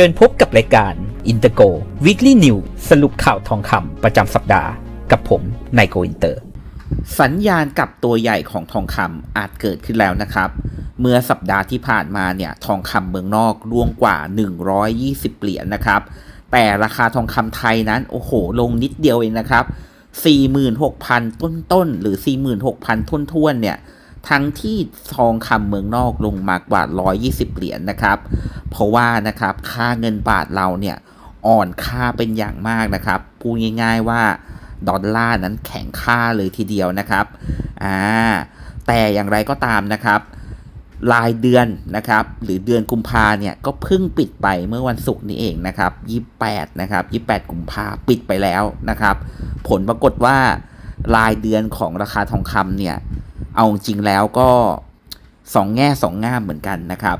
ชิญพบกับรายการ i n t e r g o Weekly News สรุปข่าวทองคำประจำสัปดาห์ กับผมนายโกอินเตอร์ สัญญาณกับตัวใหญ่ของทองคำอาจเกิดขึ้นแล้วนะครับ เมื่อสัปดาห์ที่ผ่านมาเนี่ยทองคำเมืองนอกร่วงกว่า 120 เหรียญนนะครับ แต่ราคาทองคำไทยนั้น โอ้โห ลงนิดเดียวเองนะครับ 46,000 ต้นๆหรือ 46,000 ท้วนๆเนี่ย ทั้งที่ทองคำเมืองนอกลงมากว่า 120 เหรียญนนะครับ เพราะว่านะครับค่าเงินบาทเราเนี่ยอ่อนค่าเป็นอย่างมากนะครับพูดง่ายๆว่าดอลลาร์นั้นแข็งค่าเลยทีเดียวนะครับอ่าแต่อย่างไรก็ตามนะครับรายเดือนนะครับ หรือเดือนกุมภาเนี่ยก็เพิ่งปิดไปเมื่อวันศุกร์นี้เองนะครับ 28 นะครับ 28 กุมภาปิดไปแล้วนะครับ ผลปรากฏว่า รายเดือนของราคาทองคำเนี่ย เอาจริงแล้วก็สองแง่สองง่ามเหมือนกันนะครับ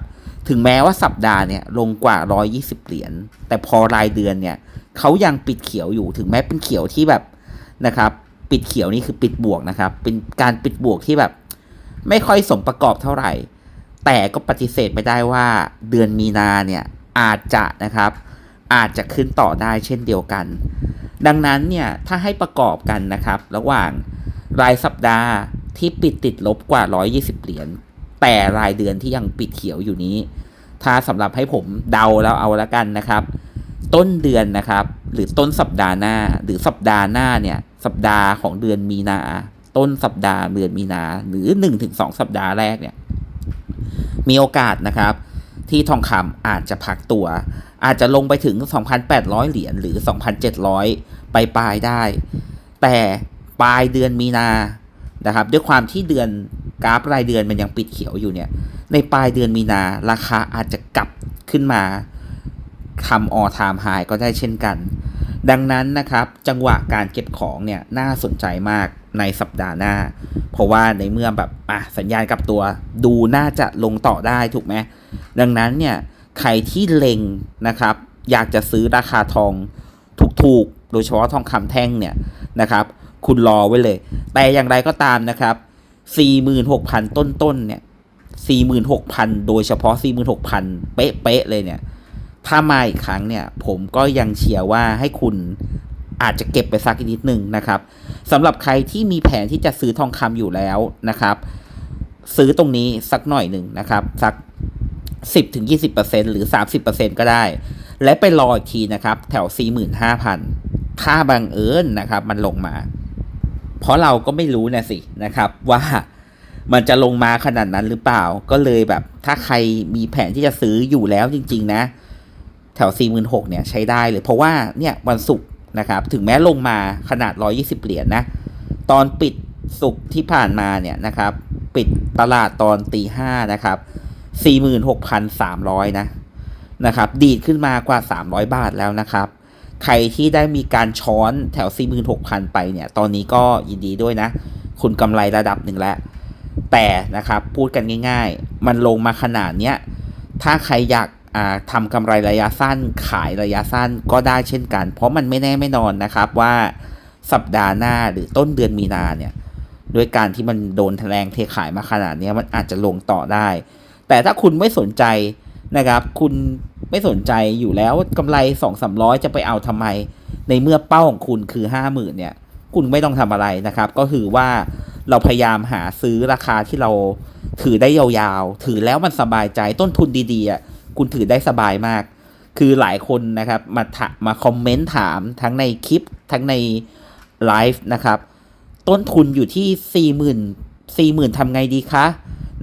ถึงแม้ว่าสัปดาห์เนี่ยลงกว่า 120 เหรียญ แต่พอรายเดือนเนี่ยเขายังปิดเขียวอยู่ ถึงแม้เป็นเขียวที่แบบนะครับ ปิดเขียวนี่คือปิดบวกนะครับ เป็นการปิดบวกที่แบบ ไม่ค่อยสมประกอบเท่าไหร่ แต่ก็ปฏิเสธไม่ได้ว่าเดือนมีนาเนี่ยอาจจะนะครับ อาจจะขึ้นต่อได้เช่นเดียวกัน ดังนั้นเนี่ยถ้าให้ประกอบกันนะครับ ระหว่างรายสัปดาห์ที่ปิดติดลบกว่า 120 เหรียญแต่รายเดือนที่ยังปิดเขียวอยู่นี้ ถ้าสำหรับให้ผมเดาแล้วเอาละกันนะครับ ต้นเดือนนะครับ หรือต้นสัปดาห์หน้า หรือสัปดาห์หน้าเนี่ยสัปดาห์ของเดือนมีนา ต้นสัปดาห์เดือนมีนา หรือ 1-2 สัปดาห์แรกเนี่ยมีโอกาสนะครับ ที่ทองคำอาจจะพักตัว อาจจะลงไปถึง 2,800 เหรียญหรือ 2,700 ไปปลายได้ แต่ปลายเดือนมีนานะครับ ด้วยความที่เดือนกราฟรายเดือนมันยังปิดเขียวอยู่เนี่ย ในปลายเดือนมีนาราคาอาจจะกลับขึ้นมาทำออทามไฮก็ได้เช่นกัน ดังนั้นนะครับ จังหวะการเก็บของเนี่ยน่าสนใจมากในสัปดาห์หน้า เพราะว่าในเมื่อแบบอะสัญญาณกับตัวดูน่าจะลงต่อได้ถูกไหมดังนั้นเนี่ย ใครที่เล็งนะครับ อยากจะซื้อราคาทองถูกๆ โดยเฉพาะทองคำแท่งเนี่ยนะครับ คุณรอไว้เลย แต่อย่างไรก็ตามนะครับ 46,000 ต้นๆ เนี่ย 46,000 โดยเฉพาะ 46,000 เป๊ะๆ เลยเนี่ย ถ้ามาอีกครั้งเนี่ย ผมก็ยังเชียร์ว่าให้คุณอาจจะเก็บไปสักนิดหนึ่งนะครับสำหรับใครที่มีแผนที่จะซื้อทองคำอยู่แล้วนะครับ ซื้อตรงนี้สักหน่อยหนึ่งนะครับ สัก 10-20%หรือ 30%ก็ได้ และไปรออีกทีนะครับ แถว 45,000 ถ้าบังเอิญนะครับ มันลงมา เพราะเราก็ไม่รู้นะสินะครับว่ามันจะลงมาขนาดนั้นหรือเปล่า ก็เลยแบบ ถ้าใครมีแผนที่จะซื้ออยู่แล้วจริง ๆ นะ แถว 46,000เนี่ยใช้ได้เลยเพราะว่าเนี่ยวันศุกร์นะครับ ถึงแม้ลงมาขนาด 120 เหรียญนะตอนปิดศุกร์ที่ผ่านมาเนี่ยนะครับ ปิดตลาดตอนตีห้านะครับ 46,300 นะนะครับ ดีดขึ้นมากว่า 300 บาทแล้วนะครับ ใครที่ได้มีการช้อนแถว 46,000 ไปเนี่ย ตอนนี้ก็ยินดีด้วยนะ คุณกำไรระดับหนึ่งแล้ว แต่นะครับพูดกันง่าย ๆ มันลงมาขนาดเนี้ย ถ้าใครอยากทำกำไรระยะสั้น ขายระยะสั้นก็ได้เช่นกัน เพราะมันไม่แน่ไม่นอนนะครับว่าสัปดาห์หน้าหรือต้นเดือนมีนาเนี่ยด้วยการที่มันโดนแถลงเทขายมาขนาดนี้มันอาจจะลงต่อได้ แต่ถ้าคุณไม่สนใจนะครับ คุณไม่สนใจอยู่แล้วกำไรสองสามร้อยจะไปเอาทำไม ในเมื่อเป้าของคุณคือห้าหมื่นเนี่ย คุณไม่ต้องทำอะไรนะครับ ก็คือว่าเราพยายามหาซื้อราคาที่เราถือได้ยาวๆ ถือแล้วมันสบายใจต้นทุนดีๆอะคุณถือได้สบายมาก คือหลายคนนะครับมาถมาคอมเมนต์ถามทั้งในคลิปทั้งในไลฟ์นะครับ ต้นทุนอยู่ที่สี่หมื่นสี่หมื่นทำไงดีคะ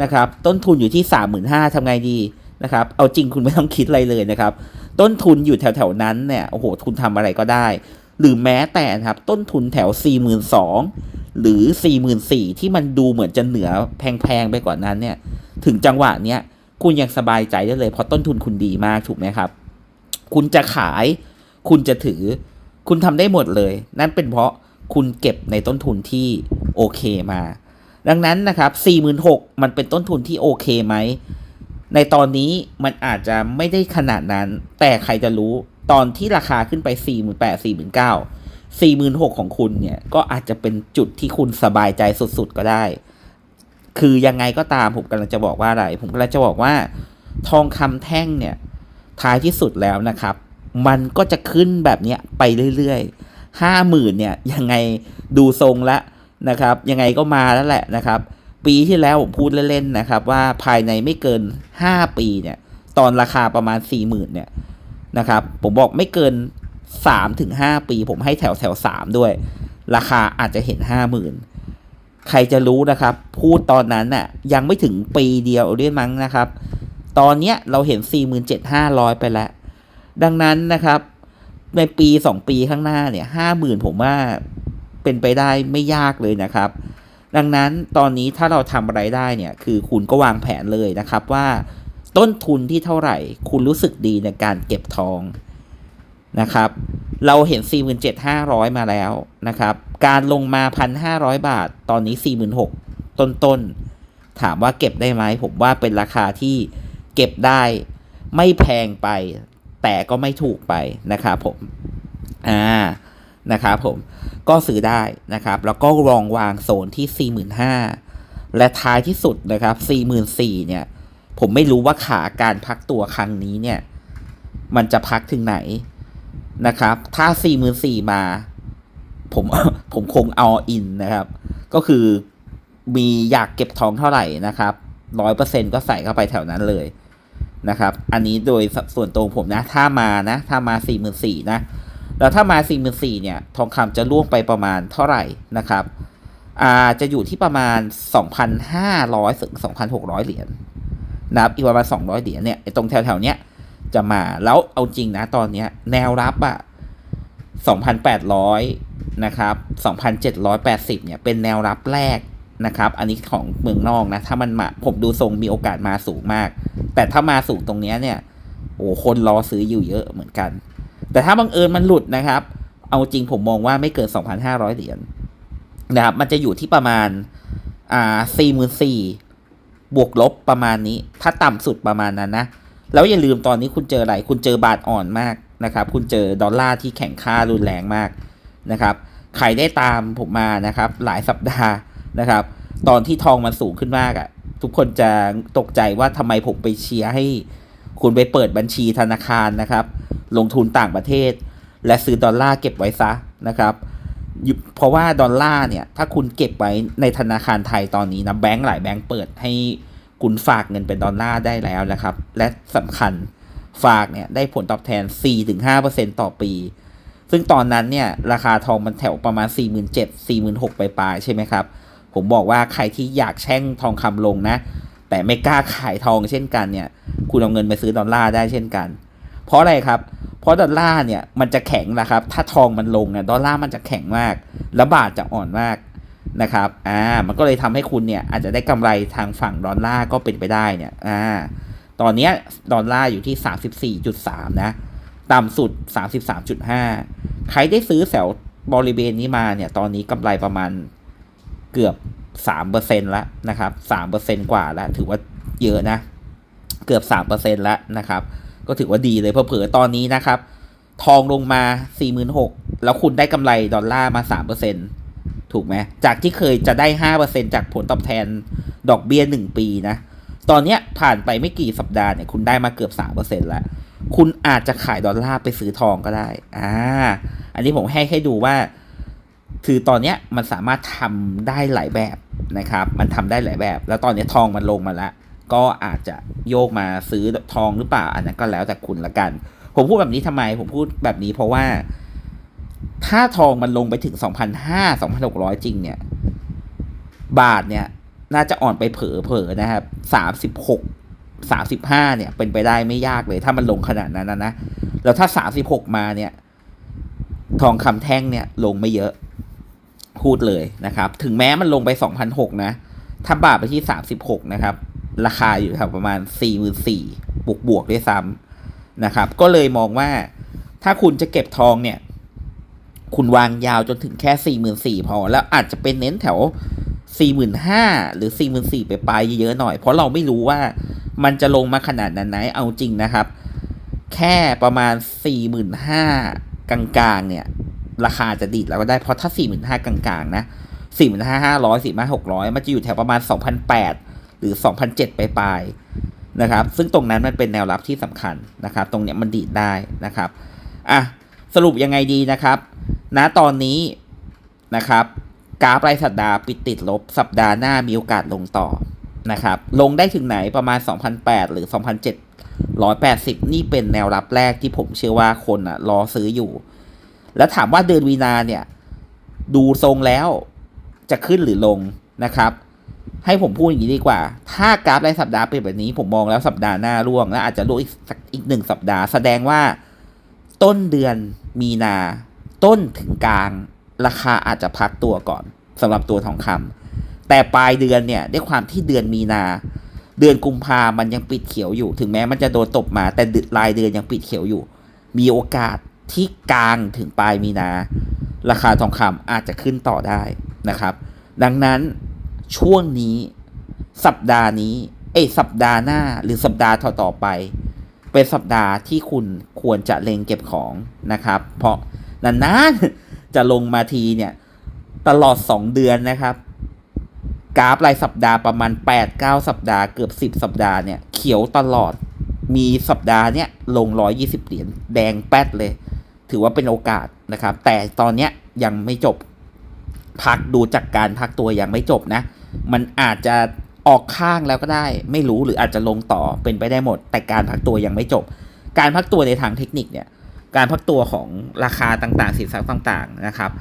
นะครับ ต้นทุนอยู่ที่สามหมื่นห้าทำไงดีนะครับ เอาจริงคุณไม่ต้องคิดอะไรเลยนะครับ ต้นทุนอยู่แถวๆนั้นเนี่ย โอ้โห คุณทำอะไรก็ได้ หรือแม้แต่นะครับ ต้นทุนแถว 4 2 0 0 0หรือ 4 4 0 0 0ที่มันดูเหมือนจะเหนือแพงๆไปกว่านั้นเนี่ย ถึงจังหวะเนี้ยคุณยังสบายใจได้เลย เพราะต้นทุนคุณดีมากถูกไหมครับ คุณจะขาย คุณจะถือ คุณทำได้หมดเลย นั่นเป็นเพราะคุณเก็บในต้นทุนที่โอเคมา ดังนั้นนะครับ 46,000 มันเป็นต้นทุนที่โอเคไหม ในตอนนี้มันอาจจะไม่ได้ขนาดนั้น แต่ใครจะรู้ตอนที่ราคาขึ้นไป 48,000 49,000 46,000 ของคุณเนี่ย ก็อาจจะเป็นจุดที่คุณสบายใจสุดๆ ก็ได้ คือยังไงก็ตามผมกำลังจะบอกว่าอะไร ผมกำลังจะบอกว่า ทองคำแท่งเนี่ย ท้ายที่สุดแล้วนะครับ มันก็จะขึ้นแบบนี้ไปเรื่อยๆห้าหมื่นเนี่ย ยังไงดูทรงแล้ว นะครับ ยังไงก็มาแล้วแหละนะครับ ปีที่แล้วผมพูดเล่นๆนะครับ ว่าภายในไม่เกิน 5 ปีเนี่ย ตอนราคาประมาณ 4 0,000เนี่ยนะครับ ผมบอกไม่เกิน 3-5ถึง5ปี ผมให้แถวแถว3ด้วย ราคาอาจจะเห็น 50,000 ใครจะรู้นะครับ พูดตอนนั้นน่ะยังไม่ถึงปีเดียวเรียมั้งนะครับ ตอนเนี้ยเราเห็น 47,500 ไปแล้ว ดังนั้นนะครับในปี 2 ปีข้างหน้าเนี่ย50,000ผมว่า เป็นไปได้ไม่ยากเลยนะครับ ดังนั้นตอนนี้ถ้าเราทำอะไรได้เนี่ยคือคุณก็วางแผนเลยนะครับว่าต้นทุนที่เท่าไหร่ คุณรู้สึกดีในการเก็บทองนะครับ เราเห็น 47,500 มาแล้วนะครับ การลงมา 1,500 บาท ตอนนี้ 46,000ต้นๆถามว่าเก็บได้ไหม ผมว่าเป็นราคาที่เก็บได้ ไม่แพงไป แต่ก็ไม่ถูกไปนะครับผม อ่า นะครับผมก็ซื้อได้นะครับ แล้วก็ลองวางโซนที่ 45,000 และท้ายที่สุดนะครับ44,000เนี่ย ผมไม่รู้ว่าขาการพักตัวครั้งนี้เนี่ย มันจะพักถึงไหนนะครับ ถ้า 44,000 มา ผมผมคงเอาอินนะครับ ก็คือมีอยากเก็บทองเท่าไหร่นะครับร้อยเปอร์เซ็นก็ใส่เข้าไปแถวนั้นเลยนะครับ อันนี้โดยส่วนตรงผมนะ ถ้ามานะ ถ้ามาสี่หมื่นสี่นะ แล้วถ้ามาสี่หมื่นสี่เนี่ยทองคำจะล่วงไปประมาณเท่าไหร่นะครับอาจะอยู่ที่ประมาณสองพันห้าร้อยถึงสองพันหกร้อยเหรียญนะครับอีกประมาณสองร้อยเหรียญเนี่ยตรงแถวๆเนี้ยจะมาแล้วเอาจริงนะตอนเนี้ยแนวรับอะสองพันแปดร้อยนะครับสองพันเจ็ดร้อยแปดสิบเนี่ย เป็นแนวรับแรกนะครับ อันนี้ของเมืองนอกนะ ถ้ามันมา ผมดูทรงมีโอกาสมาสูงมาก แต่ถ้ามาสูงตรงนี้เนี่ย โอ้คนรอซื้ออยู่เยอะเหมือนกัน แต่ถ้าบังเอิญมันหลุดนะครับ เอาจริงผมมองว่าไม่เกิน 2,500 เหรียญนะครับ มันจะอยู่ที่ประมาณอ่า44,000บวกลบประมาณนี้ ถ้าต่ำสุดประมาณนั้นนะ แล้วอย่าลืมตอนนี้คุณเจออะไร คุณเจอบาทอ่อนมากนะครับ คุณเจอดอลลาร์ที่แข็งค่ารุนแรงมากนะครับใครได้ตามผมมานะครับ หลายสัปดาห์นะครับ ตอนที่ทองมันสูงขึ้นมากอะ่ะ ทุกคนจะตกใจว่าทำไมผมไปเชียร์ให้ คุณไปเปิดบัญชีธนาคารนะครับ ลงทุนต่างประเทศ และซื้อดอลลาร์เก็บไว้ซะนะครับ เพราะว่าดอลลาร์เนี่ยถ้าคุณเก็บไว้ในธนาคารไทยตอนนี้นะแบงก์หลายแบงก์เปิดให้คุณฝากเงินเป็นดอลลาร์ได้แล้วนะครับ และสำคัญฝากเนี่ยได้ผลตอบแทน 4-5%ต่อปี ซึ่งตอนนั้นเนี่ยราคาทองมันแถวประมาณ 47,000 46,000ไปปลายใช่ไหมครับ ผมบอกว่าใครที่อยากแช่งทองคำลงนะ แต่ไม่กล้าขายทองเช่นกันเนี่ย คุณเอาเงินไปซื้อดอลลาร์ได้เช่นกัน เพราะอะไรครับ เพราะดอลลาร์เนี่ยมันจะแข็งนะครับ ถ้าทองมันลงเนี่ยดอลลาร์มันจะแข็งมาก แล้วบาทจะอ่อนมากนะครับ อ่า มันก็เลยทำให้คุณเนี่ยอาจจะได้กำไรทางฝั่งดอลลาร์ก็เป็นไปได้เนี่ย อ่า ตอนนี้ดอลลาร์อยู่ที่ 34.3 นะ ต่ำสุด 33.5 ใครได้ซื้อแถวบริเวณนี้มาเนี่ย ตอนนี้กำไรประมาณเกือบ 3%แล้วนะครับ3%กว่าแล้ว ถือว่าเยอะนะ เกือบ3%แล้วนะครับ ก็ถือว่าดีเลยเพอเผอตอนนี้นะครับ ทองลงมา46,000แล้วคุณได้กำไรดอลลาร์มา3%ถูกไหมจากที่เคยจะได้5%จากผลตอบแทนดอกเบี้ย1ปีนะ ตอนเนี้ยผ่านไปไม่กี่สัปดาห์เนี่ยคุณได้มาเกือบ3%แล้ว คุณอาจจะขายดอลลาร์ไปซื้อทองก็ได้ อ่า อันนี้ผมให้ให้ดูว่าคือตอนเนี้ยมันสามารถทำได้หลายแบบ นะครับมันทำได้หลายแบบ แล้วตอนนี้ทองมันลงมาแล้วก็อาจจะโยกมาซื้อทองหรือเปล่า อันนั้นก็แล้วแต่คุณละกัน ผมพูดแบบนี้ทำไม ผมพูดแบบนี้เพราะว่า ถ้าทองมันลงไปถึง2,500 2,600จริงเนี่ย บาทเนี่ยน่าจะอ่อนไปเผลอๆนะครับ36 35เนี่ย เป็นไปได้ไม่ยากเลย ถ้ามันลงขนาดนั้นนะนะแล้วถ้า36มสิบหกมาเนี่ย ทองคำแท่งเนี่ย ลงไม่เยอะ พูดเลยนะครับ ถึงแม้มันลงไป 2,006นะ ถ้าบาทไปที่ 36 นะครับ ราคาอยู่แถวประมาณ 44,000บวกบวกด้วยซ้ำนะครับ ก็เลยมองว่าถ้าคุณจะเก็บทองเนี่ย คุณวางยาวจนถึงแค่ 44,000พอ แล้วอาจจะเป็นเน้นแถว 45,000หรือ 44,000ไปปลายเยอะๆหน่อย เพราะเราไม่รู้ว่ามันจะลงมาขนาดนั้นไหนเอาจริงนะครับ แค่ประมาณ 45,000กลางๆเนี่ย ราคาจะดีดแล้วก็ได้เพราะถ้า45,000กลางๆนะ45,500 45,600มันจะอยู่แถวประมาณ2,800หรือ2,007ไปปลายๆนะครับ ซึ่งตรงนั้นมันเป็นแนวรับที่สำคัญนะครับ ตรงเนี้ยมันดีดได้นะครับอะสรุปยังไงดีนะครับณตอนนี้นะครับกราฟรายสัปดาห์ปิดติดลบสัปดาห์หน้ามีโอกาสลงต่อนะครับลงได้ถึงไหนประมาณ 2,008 หรือ 2,780 นี่เป็นแนวรับแรกที่ผมเชื่อว่าคนอะรอซื้ออยู่ แล้วถามว่าเดือนวีนาเนี่ย ดูทรงแล้วจะขึ้นหรือลงนะครับ ให้ผมพูดอย่างนี้ดีกว่า ถ้ากราฟรายสัปดาห์เป็นแบบนี้ ผมมองแล้วสัปดาห์หน้าร่วง แล้วอาจจะร่วงอีกสักอีกหนึ่งสัปดาห์ แสดงว่าต้นเดือนมีนา ต้นถึงกลาง ราคาอาจจะพักตัวก่อนสำหรับตัวทองคำแต่ปลายเดือนเนี่ยด้วยความที่เดือนมีนา เดือนกุมภามันยังปิดเขียวอยู่ ถึงแม้มันจะโดนตบมา แต่รายเดือนยังปิดเขียวอยู่ มีโอกาส ที่กลางถึงปลายมีนา ราคาทองคำอาจจะขึ้นต่อได้นะครับ ดังนั้นช่วงนี้สัปดาห์นี้ เอยสัปดาห์หน้าหรือสัปดาห์ต่อๆไป เป็นสัปดาห์ที่คุณควรจะเล็งเก็บของนะครับ เพราะนานๆจะลงมาทีเนี่ย ตลอด 2 เดือนนะครับ กราฟรายสัปดาห์ประมาณ 8-9 สัปดาห์เกือบ 10 สัปดาห์เนี่ย เขียวตลอดมีสัปดาห์เนี่ยลง 120 เหรียญแดงแป๊ดเลย ถือว่าเป็นโอกาสนะครับ แต่ตอนเนี้ยยังไม่จบ พักดูจากการพักตัวยังไม่จบนะ มันอาจจะออกข้างแล้วก็ได้ ไม่รู้หรืออาจจะลงต่อเป็นไปได้หมด แต่การพักตัวยังไม่จบ การพักตัวในทางเทคนิคเนี่ย การพักตัวของราคาต่างๆ สินทรัพย์ต่างๆนะครับ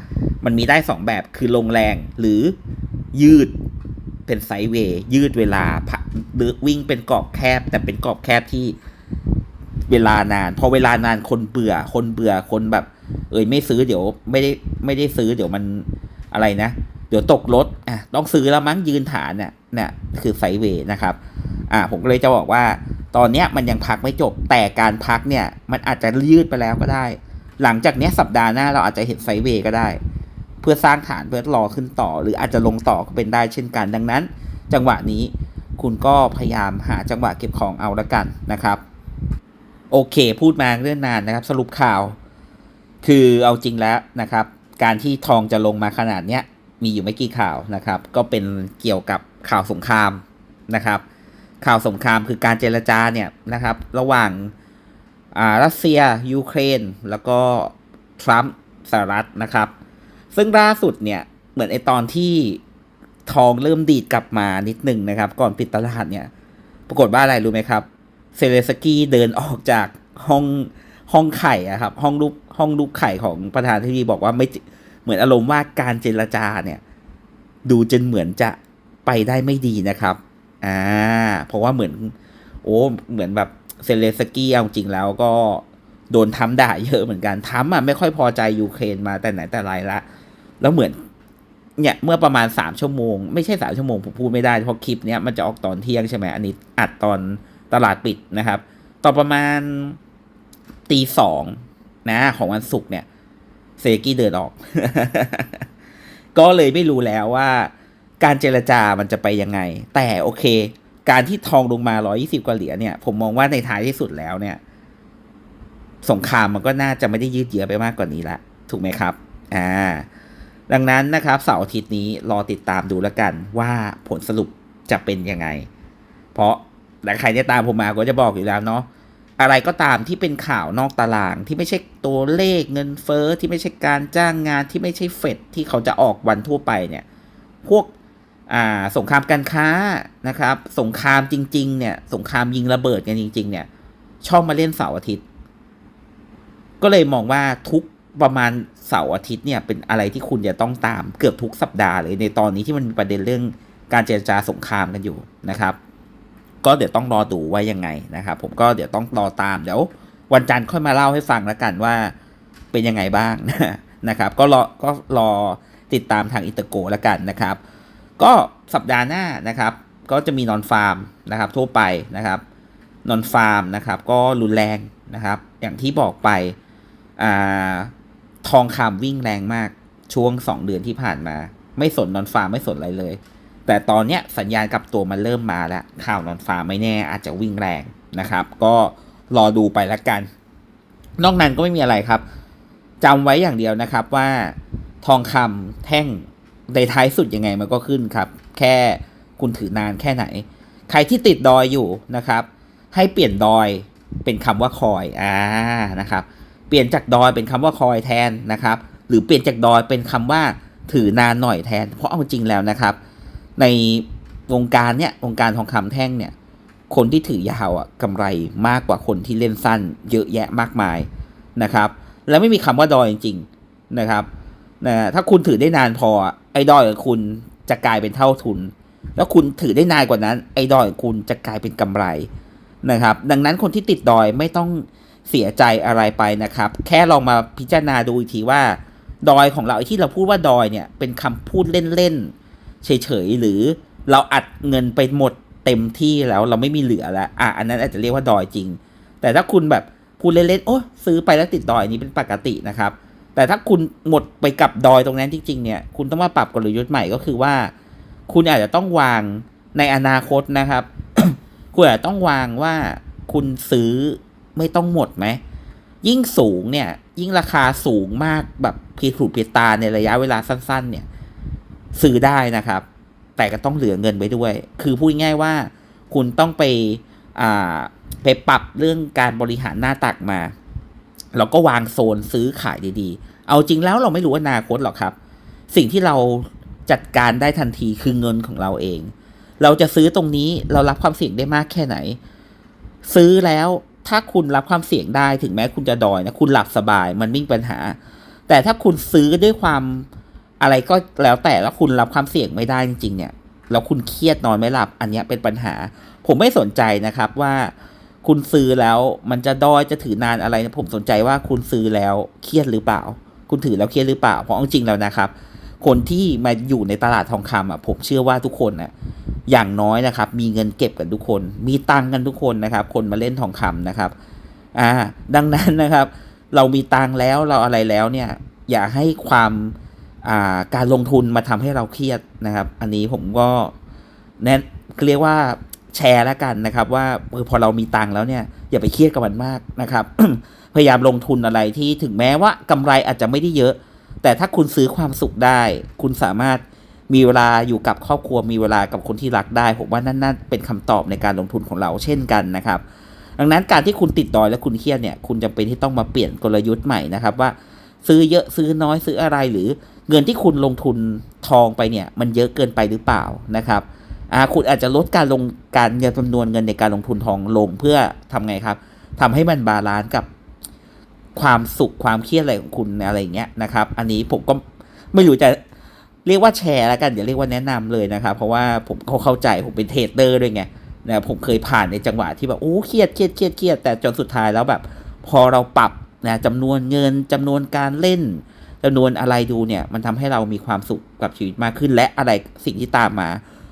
มันมีได้ 2 แบบคือลงแรงหรือยืดเป็นไซด์เวย์ยืดเวลาหรือวิ่งเป็นกรอบแคบ แต่เป็นกรอบแคบที่ เวลานาน พอเวลานานคนเบื่อ คนเบื่อคนแบบ เอ้ยไม่ซื้อเดี๋ยวไม่ได้ไม่ได้ซื้อเดี๋ยวมันอะไรนะ เดี๋ยวตกรถอะต้องซื้อแล้วมั้งยืนฐานเนี่ยเนี่ยคือไซเวย์นะครับ อ่าผมก็เลยจะบอกว่า ตอนเนี้ยมันยังพักไม่จบแต่การพักเนี่ยมันอาจจะยืดไปแล้วก็ได้ หลังจากเนี้ยสัปดาห์หน้าเราอาจจะเห็นไซเวย์ก็ได้ เพื่อสร้างฐานเพื่อรอขึ้นต่อ หรืออาจจะลงต่อก็เป็นได้เช่นกันดังนั้น จังหวะนี้คุณก็พยายามหาจังหวะเก็บของเอาละกันนะครับ โอเค พูดมาเรื่องนานนะครับ สรุปข่าว คือเอาจริงแล้วนะครับ การที่ทองจะลงมาขนาดเนี้ยมีอยู่ไม่กี่ข่าวนะครับ ก็เป็นเกี่ยวกับข่าวสงครามนะครับ ข่าวสงครามคือการเจรจาเนี่ยนะครับ ระหว่างอ่ารัสเซียยูเครน แล้วก็ทรัมป์สหรัฐนะครับ ซึ่งล่าสุดเนี่ยเหมือนไอตอนที่ทองเริ่มดีดกลับมานิดหนึ่งนะครับ ก่อนปิดตลาดเนี่ย ปรากฏว่าอะไรรู้ไหมครับ เซเลสกี้เดินออกจากห้องห้องไข่อะครับ ห้องรูปห้องรูปไข่ของประธานที่ดีบอกว่าไม่เหมือนอารมณ์ว่าการเจรจาเนี่ย ดูจนเหมือนจะไปได้ไม่ดีนะครับอ่าเพราะว่าเหมือน โอ้เหมือนแบบเซเลสกี้เอาจริงแล้วก็โดนทำด่าเยอะเหมือนกันทำอะไม่ค่อยพอใจยูเครนมาแต่ไหนแต่ไรละแล้วเหมือน เนี่ยเมื่อประมาณสามชั่วโมง ไม่ใช่สามชั่วโมงผมพูดไม่ได้เพราะคลิปเนี้ยมันจะออกตอนเที่ยงใช่ไหมอันนี้อัดตอน ตลาดปิดนะครับ ต่อประมาณตีสองนะของวันศุกร์เนี่ย เซกี้เดินออก ก็เลยไม่รู้แล้วว่า การเจรจามันจะไปยังไง แต่โอเค การที่ทองลงมา 120 กว่าเหรียญเนี่ย ผมมองว่าในท้ายที่สุดแล้วเนี่ย สงครามมันก็น่าจะไม่ได้ยืดเยื้อไปมากกว่านี้ละ ถูกไหมครับ อ่า ดังนั้นนะครับเสาร์อาทิตย์นี้รอติดตามดูแล้วกันว่าผลสรุปจะเป็นยังไง เพราะ แต่ใครที่ตามผมมาก็จะบอกอยู่แล้วเนาะอะไรก็ตามที่เป็นข่าวนอกตารางที่ไม่ใช่ตัวเลขเงินเฟอ้อที่ไม่ใช่การจ้างงานที่ไม่ใช่เฟดที่เขาจะออกวันทั่วไปเนี่ยพวกสงครามการค้านะครับ สงครามจริง ๆ เนี่ยสงครามยิงระเบิดกันจริง ๆ เนี่ย ชอบมาเล่นเสาร์อาทิตย์ ก็เลยมองว่าทุกประมาณเสาร์อาทิตย์เนี่ยเป็นอะไรที่คุณจะต้องตามเกือบทุกสัปดาห์เลยในตอนนี้ที่มันมีประเด็นเรื่องการเจรจาสงครามกันอยู่นะครับ ก็เดี๋ยวต้องรอดูว่ายังไงนะครับผมก็เดี๋ยวต้องรอตามเดี๋ยววันจันทร์ค่อยมาเล่าให้ฟังแล้วกันว่าเป็นยังไงบ้างนะครับ ก็รอก็รอติดตามทางอินเตอร์โกแล้วกันนะครับ ก็สัปดาห์หน้านะครับ ก็จะมีนอนฟาร์มนะครับ ทั่วไปนะครับนอนฟาร์มนะครับ ก็รุนแรงนะครับ อย่างที่บอกไปอ่าทองคำวิ่งแรงมากช่วง 2 เดือนที่ผ่านมา ไม่สนนอนฟาร์มไม่สนอะไรเลย แต่ตอนเนี้ยสัญญาณกลับตัวมันเริ่มมาแล้วข่าวนอนฟ้าไม่แน่อาจจะวิ่งแรงนะครับ ก็รอดูไปละกัน นอกนั้นก็ไม่มีอะไรครับจำไว้อย่างเดียวนะครับว่าทองคำแท่งในท้ายสุดยังไงมันก็ขึ้นครับ แค่คุณถือนานแค่ไหน ใครที่ติดดอยอยู่นะครับ ให้เปลี่ยนดอยเป็นคำว่าคอยอ่านะครับ เปลี่ยนจากดอยเป็นคำว่าคอยแทนนะครับ หรือเปลี่ยนจากดอยเป็นคำว่าถือนานหน่อยแทน เพราะเอาจริงแล้วนะครับ ในวงการเนี่ยวงการทองคำแท่งเนี่ย คนที่ถือยาวอะกำไรมากกว่าคนที่เล่นสั้น เยอะแยะมากมายนะครับ แล้วไม่มีคำว่าดอยจริง ๆนะครับนะถ้าคุณถือได้นานพอไอ้ดอยของคุณจะกลายเป็นเท่าทุน แล้วคุณถือได้นานกว่านั้น ไอ้ดอยของคุณจะกลายเป็นกำไรนะครับ ดังนั้นคนที่ติดดอยไม่ต้องเสียใจอะไรไปนะครับ แค่ลองมาพิจารณาดูอีกทีว่า ดอยของเราที่เราพูดว่าดอยเนี่ยเป็นคำพูดเล่นๆ เฉยๆ หรือเราอัดเงินไปหมดเต็มที่แล้วเราไม่มีเหลือแล้วอะอันนั้นอาจจะเรียกว่าดอยจริง แต่ถ้าคุณแบบพูดเล่นๆโอ้ซื้อไปแล้วติดดอยนี้เป็นปกตินะครับ แต่ถ้าคุณหมดไปกับดอยตรงนั้นจริงๆเนี่ยคุณต้องมาปรับกลยุทธ์ใหม่ก็คือว่า คุณอาจจะต้องวางในอนาคตนะครับ คุณอาจจะต้องวางว่าคุณซื้อไม่ต้องหมดไหมยิ่งสูงเนี่ย ยิ่งราคาสูงมากแบบพีถูกพีตาในระยะเวลาสั้น ๆ เนี่ย ซื้อได้นะครับ แต่ก็ต้องเหลือเงินไว้ด้วย คือพูดง่ายๆว่าคุณต้องไปอ่าไปปรับเรื่องการบริหารหน้าตักมาแล้วก็วางโซนซื้อขายดีๆ เอาจริงแล้วเราไม่รู้อนาคตหรอกครับ สิ่งที่เราจัดการได้ทันทีคือเงินของเราเอง เราจะซื้อตรงนี้เรารับความเสี่ยงได้มากแค่ไหน ซื้อแล้วถ้าคุณรับความเสี่ยงได้ถึงแม้คุณจะดอยนะคุณหลับสบายมันไม่มีปัญหา แต่ถ้าคุณซื้อด้วยความ อะไรก็แล้วแต่แล้วคุณรับความเสี่ยงไม่ได้จริงๆเนี่ยแล้วคุณเครียดนอนไม่หลับ อันเนี้ยเป็นปัญหา ผมไม่สนใจนะครับว่าคุณซื้อแล้วมันจะดอยจะถือนานอะไรนะผมสนใจว่าคุณซื้อแล้วเครียดหรือเปล่า คุณถือแล้วเครียดหรือเปล่า เพราะเอาจริงๆแล้วนะครับ คนที่มาอยู่ในตลาดทองคำอะผมเชื่อว่าทุกคนอะอย่างน้อยนะครับ มีเงินเก็บกันทุกคน มีตังกันทุกคนนะครับ คนมาเล่นทองคำนะครับ อ่า ดังนั้นนะครับ เรามีตังแล้วเราอะไรแล้วเนี่ย อย่าให้ความ การลงทุนมาทำให้เราเครียดนะครับ อันนี้ผมก็แนะเรียกว่าแชร์แล้วกันนะครับ ว่าเออพอเรามีตังค์แล้วเนี่ยอย่าไปเครียดกับมันมากนะครับ พยายามลงทุนอะไรที่ถึงแม้ว่ากำไรอาจจะไม่ได้เยอะ แต่ถ้าคุณซื้อความสุขได้ คุณสามารถมีเวลาอยู่กับครอบครัวมีเวลากับคนที่รักได้ ผมว่านั่นน่าเป็นคำตอบในการลงทุนของเราเช่นกันนะครับ ดังนั้นการที่คุณติดดอยและคุณเครียดเนี่ย คุณจำเป็นที่ต้องมาเปลี่ยนกลยุทธ์ใหม่นะครับ ว่าซื้อเยอะซื้อน้อยซื้ออะไรหรือ เงินที่คุณลงทุนทองไปเนี่ย มันเยอะเกินไปหรือเปล่านะครับอ่าคุณอาจจะลดการลงการเงินจำนวนเงินในการลงทุนทองลงเพื่อทำไงครับทำให้มันบาลานซ์กับความสุขความเครียดอะไรของคุณอะไรอย่างเงี้ยนะครับ อันนี้ผมก็ไม่รู้จะเรียกว่าแชร์แล้วกันอย่าเรียกว่าแนะนำเลยนะครับ เพราะว่าผมเขาเข้าใจผมเป็นเทรดเดอร์ด้วยไงนะผมเคยผ่านในจังหวะที่แบบโอ้เครียดเครียดเครียดเครียดแต่จนสุดท้ายแล้วแบบ พอเราปรับนะจำนวนเงินจำนวนการเล่น จำนวนอะไรดูเนี่ย มันทำให้เรามีความสุขกับชีวิตมากขึ้น และอะไรสิ่งที่ตามมา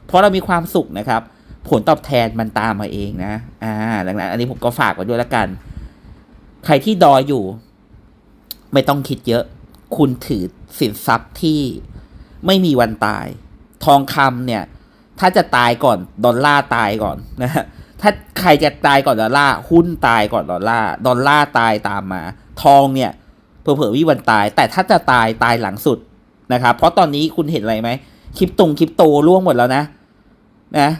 เพราะเรามีความสุขนะครับ ผลตอบแทนมันตามมาเองนะ อ่า ดังนั้น อันนี้ผมก็ฝากไว้ด้วยละกัน ใครที่ดอยอยู่ ไม่ต้องคิดเยอะ คุณถือสินทรัพย์ที่ไม่มีวันตาย ทองคำเนี่ย ถ้าจะตายก่อนดอลลาร์ตายก่อนนะฮะถ้าใครจะตายก่อนดอลลาร์หุ้นตายก่อนดอลลาร์ดอลลาร์ตายตามมา ทองเนี่ย เผื่อๆวิวันตาย แต่ถ้าจะตายตายหลังสุดนะครับ เพราะตอนนี้คุณเห็นอะไรไหมคริปตงคริปโตร่วงหมดแล้วนะนะ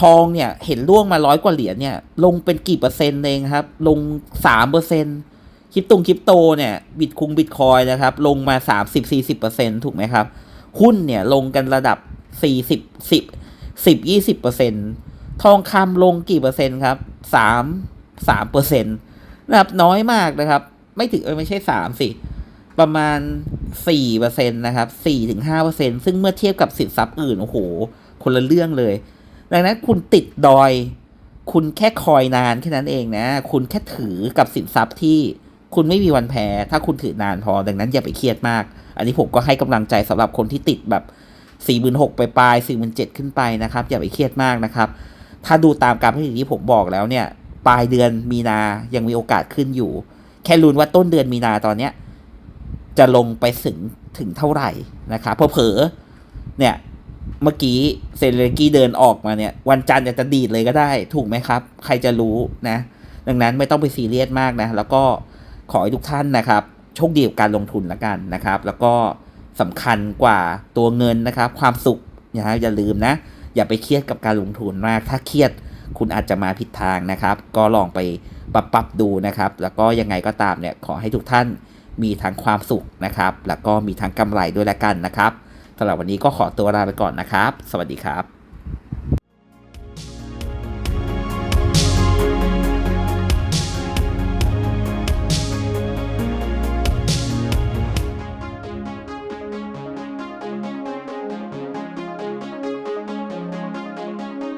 ทองเนี่ยเห็นร่วงมาร้อยกว่าเหรียญเนี่ย ลงเป็นกี่เปอร์เซ็นต์เองครับ ลงสามเปอร์เซ็นต์คริปตงคริปโตเนี่ยบิตคุงบิตคอยนะครับ ลงมาสามสิบสี่สิบเปอร์เซ็นต์ถูกไหมครับ หุ้นเนี่ยลงกันระดับสี่สิบสิบสิบยี่สิบเปอร์เซ็นต์ทองคำลงกี่เปอร์เซ็นต์ครับสามสามเปอร์เซ็นต์นะครับน้อยมากนะครับ ไม่ถึงเออไม่ใช่สามสิ ประมาณสี่เปอร์เซ็นต์นะครับสี่ถึงห้าเปอร์เซ็นซึ่งเมื่อเทียบกับสินทรัพย์อื่น โอ้โห คนละเรื่องเลย ดังนั้นคุณติดดอย คุณแค่คอยนานแค่นั้นเองนะ คุณแค่ถือกับสินทรัพย์ที่คุณไม่มีวันแพ้ ถ้าคุณถือนานพอ ดังนั้นอย่าไปเครียดมาก อันนี้ผมก็ให้กำลังใจสำหรับคนที่ติดแบบสี่หมื่นหกไปปลายสี่หมื่นเจ็ดขึ้นไปนะครับ อย่าไปเครียดมากนะครับ ถ้าดูตามการผลิตที่ผมบอกแล้วเนี่ย ปลายเดือนมีนา ยังมีโอกาสขึ้นอยู่ แค่ลุ้นว่าต้นเดือนมีนาตอนเนี้ยจะลงไปถึงถึงเท่าไหร่นะครับเผลอเนี่ยเมื่อกี้เซเลกี้เดินออกมาเนี่ย วันจันทร์จะดีดเลยก็ได้ ถูกไหมครับ ใครจะรู้นะ ดังนั้นไม่ต้องไปซีเรียสมากนะ แล้วก็ขอให้ทุกท่านนะครับ โชคดีกับการลงทุนแล้วกันนะครับ แล้วก็สำคัญกว่าตัวเงินนะครับ ความสุขนะฮะอย่าลืมนะ อย่าไปเครียดกับการลงทุนมาก ถ้าเครียดคุณอาจจะมาผิดทางนะครับ ก็ลองไป ปรับปรับดูนะครับ แล้วก็ยังไงก็ตามเนี่ยขอให้ทุกท่านมีทั้งความสุขนะครับ แล้วก็มีทั้งกำไรด้วยละกันนะครับสำหรับวันนี้ก็ขอตัวลาไปก่อนนะครับ สวัสดีครับ